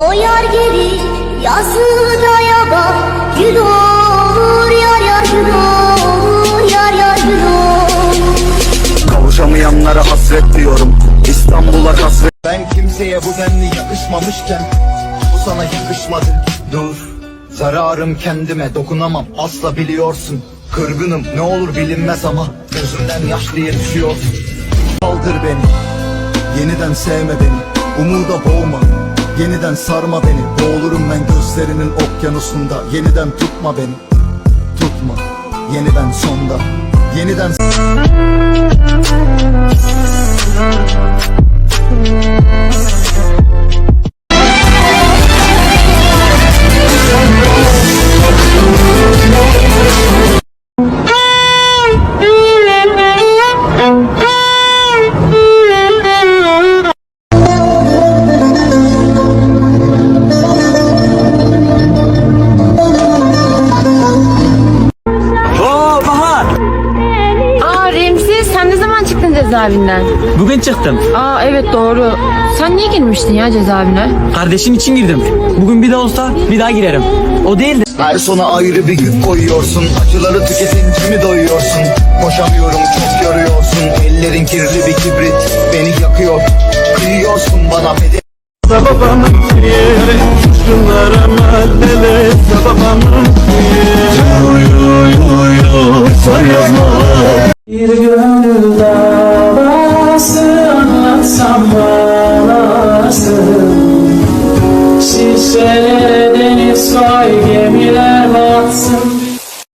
O yar gelir yazıda yaba Gün olur yar yar gün olur yar yar gün olur. Kavuşamayanlara hasret diyorum. İstanbul'a kasvet Ben kimseye bu denli yakışmamışken Bu sana yakışmadı. Dur Zararım kendime dokunamam. Asla biliyorsun Kırgınım. Ne olur bilinmez ama Gözümden yaş diye düşüyor. Kaldır beni Yeniden sevme beni. Umuda boğma Yeniden sarma beni. Boğulurum ben gözlerinin okyanusunda. Yeniden tutma beni. Tutma. Yeniden sonda. Yeniden çıktın cezaevinden? Bugün çıktım. Aa evet doğru. Sen niye girmiştin ya cezaevine? Kardeşin için girdim. Bugün bir de olsa bir daha girerim. O değil de Her sona ayrı bir gün koyuyorsun Acıları tüketince mi doyuyorsun Koşamıyorum çok yoruyorsun Ellerin kirli bir kibrit Beni yakıyor Kıyıyorsun bana bedel Babamın yeri Şunlara mahalleli Babamın yeri Uyuyor sayamam Bir gönül vai